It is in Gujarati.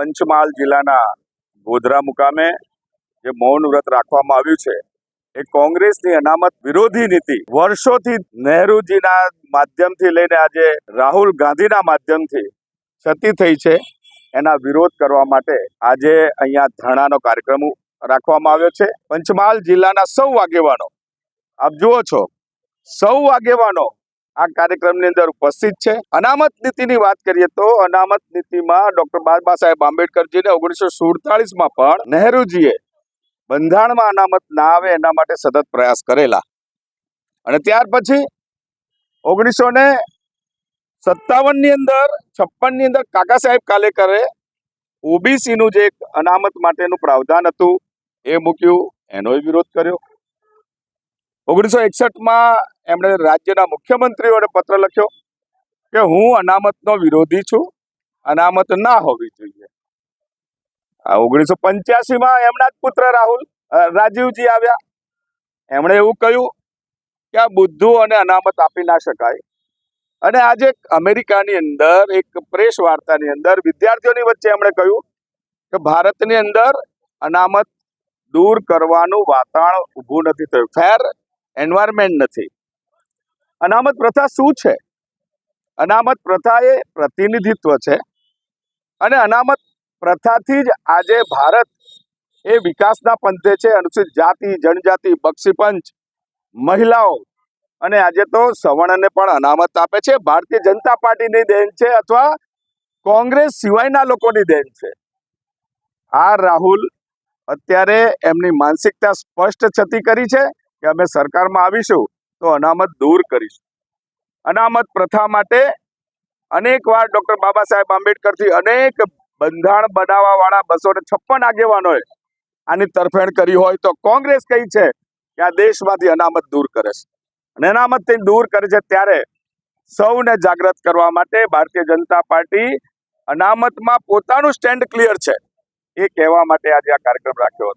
પંચમહાલ જિલ્લાના ગોધરા મુકામે જે મૌન વ્રત રાખવામાં આવ્યું છે, એ કોંગ્રેસની અનામત વિરોધી નીતિ વર્ષોથી નહેરુજીના માધ્યમથી લઈને આજે રાહુલ ગાંધીના માધ્યમથી છતી થઈ છે. એના વિરોધ કરવા માટે આજે અહીંયા ધરણાનો કાર્યક્રમ રાખવામાં આવ્યો છે. પંચમહાલ જિલ્લાના સૌ આગેવાનો, આપ જુઓ છો, સૌ આગેવાનો આ કાર્યક્રમની અંદર ઉપસ્થિત છે. અનામત નીતિની વાત કરીએ તો અનામત નીતિમાં ડોક્ટર બાબા સાહેબ આંબેડકરજીને ઓગણીસો સુડતાળીસમાં પણ નહેરુજીએ બંધારણમાં અનામત ના આવે એના માટે સતત પ્રયાસ કરેલા. અને ત્યાર પછી ઓગણીસો ને સત્તાવનની અંદર છપ્પનની અંદર કાકા સાહેબ કાલેકરે ઓબીસી નું જે એક અનામત માટેનું પ્રાવધાન હતું એ મૂક્યું, એનો વિરોધ કર્યો. ઓગણીસો એકસઠમાં એમણે રાજ્યના મુખ્યમંત્રીઓને પત્ર લખ્યો કે હું અનામતનો વિરોધી છું, અનામત ના હોવી જોઈએ. ઓગણીસો પંચ્યાસીમાં એમના જ પુત્ર રાહુલ રાજીવજી આવ્યા. એમણે એવું કહ્યું કે આ બુદ્ધુ અને અનામત આપી ના શકાય. અને આજે અમેરિકાની અંદર, એક પ્રેસ વાર્તાની અંદર વિદ્યાર્થીઓની વચ્ચે એમણે કહ્યું કે ભારતની અંદર અનામત દૂર કરવાનું વાતાવરણ ઊભું નથી થયું. ફેર એન્વાયરમેન્ટ નથી. અનામત પ્રથા શું છે? અનામત પ્રથા એ પ્રતિનિધિત્વ છે અને અનામત પ્રથાથી જ આજે ભારત એ વિકાસના પંથે છે. અનુસૂચિત જાતિ, જનજાતિ, બક્ષીપંચ, મહિલાઓ અને આજે તો સવર્ણને પણ અનામત આપે છે. ભારતીય જનતા પાર્ટીની દેન છે અથવા કોંગ્રેસ સિવાયના લોકોની દેન છે? આ રાહુલ, અત્યારે એમની માનસિકતા સ્પષ્ટ છતી કરી છે કે અમે સરકારમાં આવીશું. તો અનામત દૂર કરીશું. અનામત પ્રથા માટે અનેક વાર ડોક્ટર બાબા સાહેબ આંબેડકરથી અનેક બંધારણ બનાવવા વાળા બસો ને છપ્પન આગેવાનોએ આની તરફેણ કરી હોય તો કોંગ્રેસ કઈ છે કે આ દેશમાંથી અનામત દૂર કરે છે. અને અનામત દૂર કરે છે ત્યારે સૌને જાગૃત કરવા માટે ભારતીય જનતા પાર્ટી અનામતમાં પોતાનું સ્ટેન્ડ ક્લિયર છે. એ કહેવા માટે આજે આ કાર્યક્રમ રાખ્યો હતો.